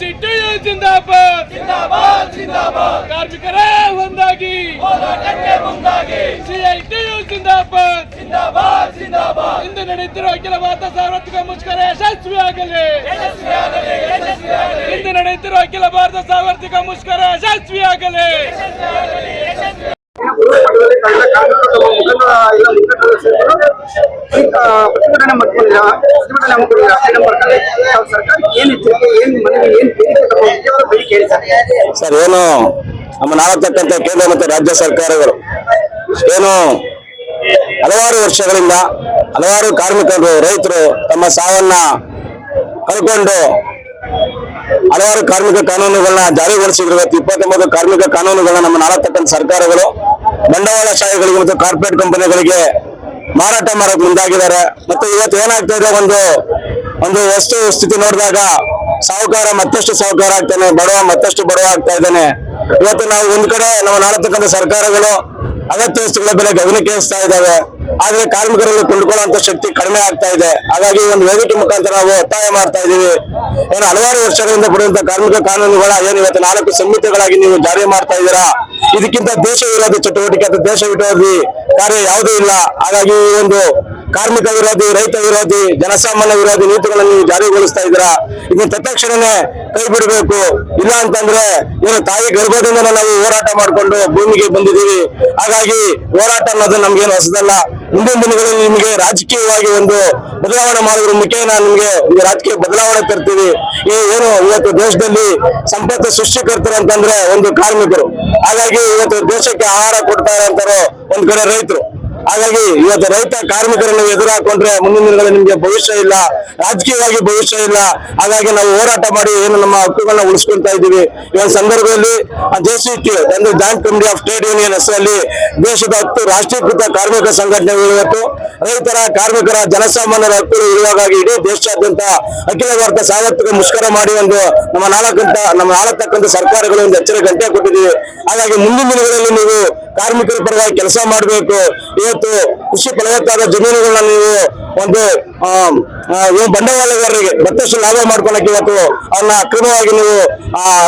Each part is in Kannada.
ಸಿಟಿಯು ಜಿಂದಾಬಾದ್ ಜಿಂದಾಬಾದ್ ಜಿಂದಾಬಾದ್ ಕಾರ್ಮಿಕರೇ ಒಂದಾಗಿ ಹೋರಾಟಕ್ಕೆ ಮುಂದಾಗಿ ಸಿಐಟಿಯು ಜಿಂದಾಬಾದ್ ಜಿಂದಾಬಾದ್ ಜಿಂದಾಬಾದ್ ಇಂದು ನಡೆಯುತ್ತಿರುವ ಅಖಿಲ ಭಾರತ ಸಾರ್ವತ್ರಿಕ ಮುಷ್ಕರ ಯಶಸ್ವಿಯಾಗಲಿ ಯಶಸ್ವಿಯಾಗಲಿ ಯಶಸ್ವಿಯಾಗಲಿ ಇಂದು ನಡೆಯುತ್ತಿರುವ ಅಖಿಲ ಭಾರತ ಸಾರ್ವತ್ರಿಕ ಮುಷ್ಕರ ಯಶಸ್ವಿಯಾಗಲಿ ಪ್ರತಿಭಟನೆ ಮಾಡ್ಕೊಂಡಿಲ್ಲ ಪ್ರತಿಭಟನೆ ಹಮ್ಮಿಕೊಂಡಿದ್ದಾರೆ ತಾವು ಸರ್ಕಾರಕ್ಕೆ ಏನು ಏನ್ ಮನವಿ, ಏನು ಬೇಡಿಕೆ ಸರ್. ಏನು ನಮ್ಮ ನಾಳತಕ್ಕಂಥ ಕೇಂದ್ರ ಮತ್ತು ರಾಜ್ಯ ಸರ್ಕಾರಗಳು ಏನು ಹಲವಾರು ವರ್ಷಗಳಿಂದ ಹಲವಾರು ಕಾರ್ಮಿಕರು, ರೈತರು ತಮ್ಮ ಸಾವನ್ನ ಕಳ್ಕೊಂಡು ಹಲವಾರು ಕಾರ್ಮಿಕ ಕಾನೂನುಗಳನ್ನ ಜಾರಿಗೊಳಿಸಿದ್ರು. ಇವತ್ತು ಇಪ್ಪತ್ತೊಂಬತ್ತು ಕಾರ್ಮಿಕ ಕಾನೂನುಗಳನ್ನ ನಮ್ಮ ನಾಳತಕ್ಕಂಥ ಸರ್ಕಾರಗಳು ಬಂಡವಾಳಶಾಹಿಗಳಿಗೆ ಮತ್ತು ಕಾರ್ಪೊರೇಟ್ ಕಂಪನಿಗಳಿಗೆ ಮಾರಾಟ ಮಾಡಕ್ ಮುಂದಾಗಿದ್ದಾರೆ. ಮತ್ತೆ ಇವತ್ತು ಏನಾಗ್ತಾ ಇದೆ? ಒಂದು ಒಂದು ವಸ್ತು ಸ್ಥಿತಿ ನೋಡಿದಾಗ ಸಾಹುಕಾರ ಮತ್ತಷ್ಟು ಸಾಹುಕಾರ ಆಗ್ತಾನೆ, ಬಡವ ಮತ್ತಷ್ಟು ಬಡವ ಆಗ್ತಾ ಇದ್ದಾನೆ. ಇವತ್ತು ನಾವು ಒಂದ್ ಕಡೆ ನಾವು ನಾಳತಕ್ಕಂಥ ಸರ್ಕಾರಗಳು ಅಗತ್ಯ ವಸ್ತುಗಳ ಬೆಲೆ ಏರಿಸ್ತಾ ಇದ್ದಾವೆ. ಆದ್ರೆ ಕಾರ್ಮಿಕರನ್ನು ಕೊಂಡ್ಕೊಳ್ಳುವಂತ ಶಕ್ತಿ ಕಡಿಮೆ ಆಗ್ತಾ ಇದೆ. ಹಾಗಾಗಿ ಒಂದು ವೇದಿಕೆ ಮುಖಾಂತರ ನಾವು ಒತ್ತಾಯ ಮಾಡ್ತಾ ಇದೀವಿ ಏನು ಹಲವಾರು ವರ್ಷಗಳಿಂದ ಪಡೆಯುವಂತ ಕಾರ್ಮಿಕ ಕಾನೂನುಗಳ ಏನು ಇವತ್ತು ನಾಲ್ಕು ಸಂಹಿತೆಗಳಾಗಿ ನೀವು ಜಾರಿ ಮಾಡ್ತಾ ಇದ್ದೀರಾ? ಇದಕ್ಕಿಂತ ದೇಶ ವಿರೋಧಿ ಚಟುವಟಿಕೆ ಅಥವಾ ದೇಶ ವಿರೋಧಿ ಕಾರ್ಯ ಯಾವುದೂ ಇಲ್ಲ. ಹಾಗಾಗಿ ಈ ಒಂದು ಕಾರ್ಮಿಕ ವಿರೋಧಿ, ರೈತ ವಿರೋಧಿ, ಜನಸಾಮಾನ್ಯ ವಿರೋಧಿ ನೀತಿಗಳನ್ನು ನೀವು ಜಾರಿಗೊಳಿಸ್ತಾ ಇದ್ದೀರಾ? ಇದನ್ನ ತತ್ಕ್ಷಣನೇ ಕೈ ಬಿಡಬೇಕು. ಇಲ್ಲ ಅಂತಂದ್ರೆ ಏನು ತಾಯಿ ಗರ್ಭದಿಂದ ನಾವು ಹೋರಾಟ ಮಾಡಿಕೊಂಡು ಭೂಮಿಗೆ ಬಂದಿದ್ದೀವಿ. ಹಾಗಾಗಿ ಹೋರಾಟ ಅನ್ನೋದು ನಮ್ಗೇನು ಹೊಸದಲ್ಲ. ಮುಂದಿನ ದಿನಗಳಲ್ಲಿ ನಿಮಗೆ ರಾಜಕೀಯವಾಗಿ ಒಂದು ಬದಲಾವಣೆ ಮಾಡೋದ್ರ ಮುಖೇನ ನಿಮಗೆ ಒಂದು ರಾಜಕೀಯ ಬದಲಾವಣೆ ತರ್ತೀವಿ. ಈ ಏನು ಇವತ್ತು ದೇಶದಲ್ಲಿ ಸಂಪತ್ತು ಸೃಷ್ಟಿಕರ್ತರು ಅಂತಂದ್ರೆ ಒಂದು ಕಾರ್ಮಿಕರು. ಹಾಗಾಗಿ ಇವತ್ತು ದೇಶಕ್ಕೆ ಆಹಾರ ಕೊಡ್ತಾ ಇರೋ ಒಂದ್ ಕಡೆ ರೈತರು. ಹಾಗಾಗಿ ಇವತ್ತು ರೈತ ಕಾರ್ಮಿಕರನ್ನು ಎದುರು ಹಾಕೊಂಡ್ರೆ ಮುಂದಿನ ದಿನಗಳಲ್ಲಿ ನಿಮ್ಗೆ ಭವಿಷ್ಯ ಇಲ್ಲ, ರಾಜಕೀಯವಾಗಿ ಭವಿಷ್ಯ ಇಲ್ಲ. ಹಾಗಾಗಿ ನಾವು ಹೋರಾಟ ಮಾಡಿ ಏನು ನಮ್ಮ ಹಕ್ಕುಗಳನ್ನ ಉಳಿಸ್ಕೊಳ್ತಾ ಇದ್ದೀವಿ. ಈ ಸಂದರ್ಭದಲ್ಲಿ ಜೆ ಸಿ ಟಿ ಅಂದ್ರೆ joint committee of trade union ಹೆಸರಲ್ಲಿ ದೇಶದ ಹತ್ತು ರಾಷ್ಟ್ರೀಕೃತ ಕಾರ್ಮಿಕ ಸಂಘಟನೆಗಳು ಇವತ್ತು. ರೈತರ, ಕಾರ್ಮಿಕರ, ಜನಸಾಮಾನ್ಯರ ಹಕ್ಕುಗಳು ಇರುವಾಗಾಗಿ ಇಡೀ ದೇಶಾದ್ಯಂತ ಅಖಿಲ ಭಾರತ ಸಾರ್ವತ್ರಿಕ ಮುಷ್ಕರ ಮಾಡಿ ಒಂದು ನಮ್ಮ ನಾಳಕ್ಕಂತ ನಮ್ಮ ನಾಳತಕ್ಕಂತ ಸರ್ಕಾರಗಳು ಒಂದು ಎಚ್ಚರಿಕೆ ಗಂಟೆ ಕೊಟ್ಟಿದ್ದೀವಿ ಹಾಗಾಗಿ ಮುಂದಿನ ದಿನಗಳಲ್ಲಿ ನೀವು ಕಾರ್ಮಿಕರ ಪರವಾಗಿ ಕೆಲಸ ಮಾಡಬೇಕು. ಇವತ್ತು ಕೃಷಿ ಫಲವತ್ತಾದ ಜಮೀನುಗಳನ್ನ ನೀವು ಒಂದು ಬಂಡವಾಳಗಾರರಿಗೆ ಮತ್ತಷ್ಟು ಲಾಭ ಮಾಡ್ಕೊಳಕ್ಕೆ ಇವತ್ತು ಅವ್ರನ್ನ ಅಕ್ರಮವಾಗಿ ನೀವು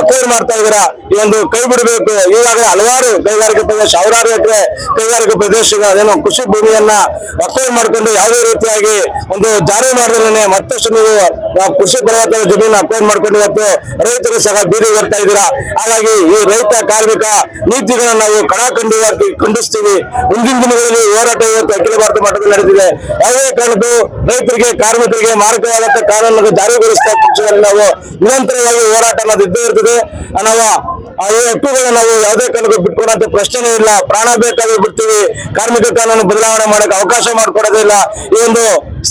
ಅಕ್ವೈರ್ ಮಾಡ್ತಾ ಇದ್ದೀರಾ. ಒಂದು ಕೈ ಬಿಡಬೇಕು. ಈಗಾಗಲೇ ಹಲವಾರು ಕೈಗಾರಿಕಾ ಪ್ರದೇಶ, ಸಾವಿರಾರು ಎಕರೆ ಕೈಗಾರಿಕಾ ಪ್ರದೇಶಗಳ ಏನು ಕೃಷಿ ಭೂಮಿಯನ್ನ ಅಕ್ವೈರ್ ಮಾಡ್ಕೊಂಡು ಯಾವುದೇ ರೀತಿಯಾಗಿ ಒಂದು ಜಾರಿ ಮಾಡಿದ್ರೆ ಮತ್ತಷ್ಟು ನೀವು ಕೃಷಿ ಫಲವತ್ತಾದ ಜಮೀನು ಅಕ್ವೈರ್ ಮಾಡ್ಕೊಂಡು ಇವತ್ತು ರೈತರು ಸಹ ಬೀದಿ ಬರ್ತಾ ಇದ್ದೀರಾ. ಹಾಗಾಗಿ ಈ ರೈತ, ಕಾರ್ಮಿಕ ನೀತಿಗಳನ್ನ ನಾವು ಕಡಾಖಂಡಿತವಾಗಿ ಖಂಡಿಸ್ತೀವಿ. ಮುಂದಿನ ದಿನಗಳಲ್ಲಿ ಹೋರಾಟ ಇವತ್ತು ಅಖಿಲ ಭಾರತ ಮಟ್ಟದಲ್ಲಿ ನಡೆದಿದೆ. ಯಾವುದೇ ಕಾರಣಕ್ಕೂ ರೈತರಿಗೆ, ಕಾರ್ಮಿಕರಿಗೆ ಮಾರಕವಾದಂತಹ ಕಾನೂನನ್ನು ಜಾರಿಗೊಳಿಸಿದ ಪಕ್ಷದಲ್ಲಿ ನಾವು ನಿರಂತರವಾಗಿ ಹೋರಾಟ ಅನ್ನೋದು ಇದ್ದೇ ಇರ್ತದೆ. ನಾವು ಆ ಹಕ್ಕುಗಳು ನಾವು ಯಾವುದೇ ಕಾರಣಕ್ಕೂ ಬಿಟ್ಕೊಡಂತ ಪ್ರಶ್ನೆನೇ ಇಲ್ಲ. ಪ್ರಾಣ ಬೇಕಾದ್ರೆ ಬಿಡ್ತೀವಿ. ಕಾರ್ಮಿಕ ಕಾನೂನು ಬದಲಾವಣೆ ಮಾಡಕ್ಕೆ ಅವಕಾಶ ಮಾಡಿಕೊಡೋದಿಲ್ಲ ಈ ಒಂದು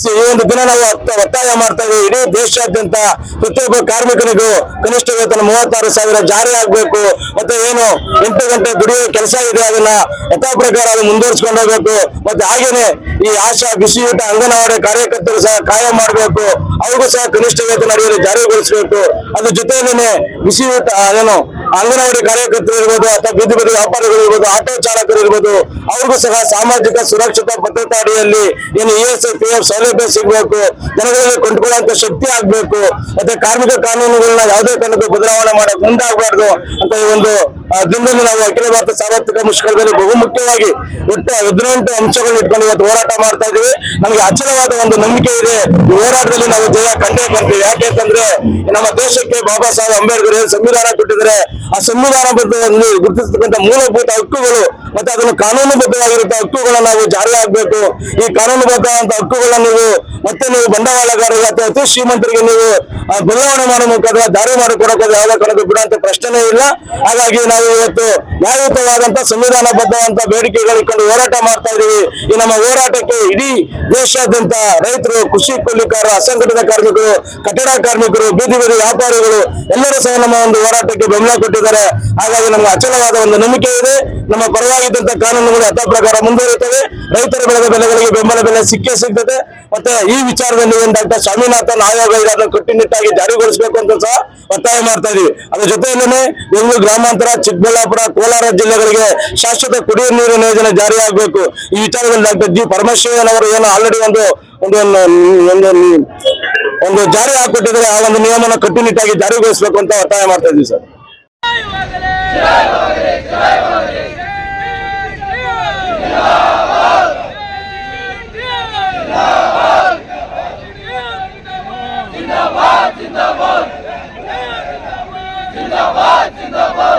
ಈ ಒಂದು ದಿನ ನಾವು ಒತ್ತಾಯ ಮಾಡ್ತಾ ಇದ್ದೀವಿ. ಇಡೀ ದೇಶಾದ್ಯಂತ ಪ್ರತಿಯೊಬ್ಬ ಕಾರ್ಮಿಕನಿಗೂ ಕನಿಷ್ಠ ವೇತನ ಮೂವತ್ತಾರು ಸಾವಿರ ಜಾರಿ ಆಗ್ಬೇಕು. ಮತ್ತೆ ಏನು ಎಂಟು ಗಂಟೆ ದುಡಿಯೋ ಕೆಲಸ ಇದೆ ಅದನ್ನ ಯಥಾ ಪ್ರಕಾರ ಅದು ಮುಂದುವರಿಸಿಕೊಂಡು ಹೋಗ್ಬೇಕು. ಮತ್ತೆ ಹಾಗೇನೆ ಈ ಆಶಾ, ಬಿಸಿಯೂಟ, ಅಂಗನವಾಡಿ ಕಾರ್ಯಕರ್ತರು ಸಹ ಕಾಯಂ ಮಾಡಬೇಕು. ಅವ್ರಿಗೂ ಸಹ ಕನಿಷ್ಠ ವೇತನ ಅಡಿಯಲ್ಲಿ ಜಾರಿಗೊಳಿಸಬೇಕು. ಅದ್ರ ಜೊತೆಯಲ್ಲೇನೆ ಬಿಸಿಯೂಟ ಏನು ಅಂಗನವಾಡಿ ಕಾರ್ಯಕರ್ತರು ಇರ್ಬೋದು ಅಥವಾ ಬೀದಿ ಬದಿ ವ್ಯಾಪಾರಿಗಳು ಇರ್ಬೋದು, ಆಟೋ ಚಾಲಕರು ಇರ್ಬೋದು, ಅವ್ರಿಗೂ ಸಹ ಸಾಮಾಜಿಕ ಸುರಕ್ಷತಾ ಭದ್ರತಾ ಅಡಿಯಲ್ಲಿ ಏನು ಇ ಎಸ್ ಪಿ ಸೌಲಭ್ಯ ಸಿಗಬೇಕು ಜನಗಳಲ್ಲಿ ಕೊಂಡ್ಕೊಳ್ಳುವಂತ ಶಕ್ತಿ ಆಗ್ಬೇಕು, ಮತ್ತೆ ಕಾರ್ಮಿಕ ಕಾನೂನುಗಳನ್ನ ಯಾವುದೇ ಕಾರಣಕ್ಕೂ ಬದಲಾವಣೆ ಮಾಡಕ್ ಮುಂದಾಗಬಾರ್ದು ಅಂತ ಈ ಒಂದು ಆ, ದಿನದಲ್ಲಿ ನಾವು ಅಖಿಲ ಭಾರತ ಸಾರ್ವತ್ರಿಕ ಮುಷ್ಕರದಲ್ಲಿ ಬಹುಮುಖ್ಯವಾಗಿ ಒಟ್ಟು ಹದಿನೆಂಟು ಅಂಶಗಳನ್ನ ಇಟ್ಕೊಂಡು ಇವತ್ತು ಹೋರಾಟ ಮಾಡ್ತಾ ಇದ್ದೀವಿ. ನಮಗೆ ಅಚಲವಾದ ಒಂದು ನಂಬಿಕೆ ಇದೆ. ಈ ಹೋರಾಟದಲ್ಲಿ ನಾವು ಜಯ ಕಂಡೇ ಬರ್ತೀವಿ. ಯಾಕೆ ನಮ್ಮ ದೇಶಕ್ಕೆ ಬಾಬಾ ಸಾಹೇಬ್ ಅಂಬೇಡ್ಕರ್ ಸಂವಿಧಾನ ಕೊಟ್ಟಿದ್ದಾರೆ. ಆ ಸಂವಿಧಾನಬದ್ಧದಲ್ಲಿ ಗುರುತಿಸತಕ್ಕಂಥ ಮೂಲಭೂತ ಹಕ್ಕುಗಳು ಮತ್ತೆ ಅದನ್ನು ಕಾನೂನುಬದ್ಧವಾಗಿರುತ್ತೆ ಹಕ್ಕುಗಳನ್ನ ನಾವು ಜಾರಿ ಆಗ್ಬೇಕು. ಈ ಕಾನೂನುಬದ್ಧವಾದಂತಹ ಹಕ್ಕುಗಳನ್ನ ನೀವು ಮತ್ತೆ ನೀವು ಬಂಡವಾಳಗಾರರಿಗೆ ಅಥವಾ ಅತಿ ಶ್ರೀಮಂತರಿಗೆ ನೀವು ಬದಲಾವಣೆ ಮಾಡೋ ಮುಖಾಂತರ ದಾರಿ ಮಾಡಿಕೊಡೋಕೆ ಯಾವ ಕಾರಣಕ್ಕೂ ಬಿಡುವಂತ ಪ್ರಶ್ನೆ ಇಲ್ಲ. ಹಾಗಾಗಿ ನಾವು ಇವತ್ತು ನ್ಯಾಯಯುತವಾದಂತ ಸಂವಿಧಾನಬದ್ಧವಂತ ಬೇಡಿಕೆಗಳು ಇಟ್ಕೊಂಡು ಹೋರಾಟ ಮಾಡ್ತಾ ಇದೀವಿ. ಈ ನಮ್ಮ ಹೋರಾಟಕ್ಕೆ ಇಡೀ ದೇಶಾದ್ಯಂತ ರೈತರು, ಕೃಷಿ ಕೂಲಿಕಾರರು, ಅಸಂಘಟಿತ ಕಾರ್ಮಿಕರು, ಕಟ್ಟಡ ಕಾರ್ಮಿಕರು, ಬೀದಿ ಬೀದಿ ವ್ಯಾಪಾರಿಗಳು ಎಲ್ಲರೂ ಸಹ ನಮ್ಮ ಒಂದು ಹೋರಾಟಕ್ಕೆ ಬೆಂಬಲ ಕೊಟ್ಟಿದ್ದಾರೆ. ಹಾಗಾಗಿ ನಮ್ಗೆ ಅಚಲವಾದ ಒಂದು ನಂಬಿಕೆ ಇದೆ. ನಮ್ಮ ಪರವಾಗಿದ್ದಂತ ಕಾನೂನುಗಳು ಯಥಾ ಪ್ರಕಾರ ಮುಂದುವರಿಯುತ್ತವೆ ರೈತರ ಬೆಳೆದ ಬೆಲೆಗಳಿಗೆ ಬೆಂಬಲ ಬೆಲೆ ಸಿಕ್ಕೇ ಸಿಗ್ತದೆ. ಮತ್ತೆ ಈ ವಿಚಾರದಲ್ಲಿ ಡಾಕ್ಟರ್ ಸ್ವಾಮಿನಾಥನ್ ಆಯೋಗ ಇದನ್ನು ಕಟ್ಟುನಿಟ್ಟಾಗಿ ಜಾರಿಗೊಳಿಸಬೇಕು ಅಂತ ಸಹ ಒತ್ತಾಯ ಮಾಡ್ತಾ ಇದೀವಿ. ಅದ್ರ ಜೊತೆಯಲ್ಲೇ ಬೆಂಗಳೂರು ಗ್ರಾಮಾಂತರ, ಚಿಕ್ಕಬಳ್ಳಾಪುರ, ಕೋಲಾರ ಜಿಲ್ಲೆಗಳಿಗೆ ಶಾಶ್ವತ ಕುಡಿಯುವ ನೀರಿನ ಯೋಜನೆ ಜಾರಿ ಆಗಬೇಕು ಈ ವಿಚಾರದಲ್ಲಿ ಡಾಕ್ಟರ್ ಜಿ. ಪರಮೇಶ್ವರನ್ ಏನು ಆಲ್ರೆಡಿ ಒಂದು ಒಂದು ಒಂದು ಒಂದು ಜಾರಿ ಹಾಕೊಟ್ಟಿದ್ರೆ ಆ ಒಂದು ನಿಯಮನ ಕಟ್ಟುನಿಟ್ಟಾಗಿ ಜಾರಿಗೊಳಿಸಬೇಕು ಅಂತ ಒತ್ತಾಯ ಮಾಡ್ತಾ ಇದೀವಿ ಸರ್. Ainda bate, ainda.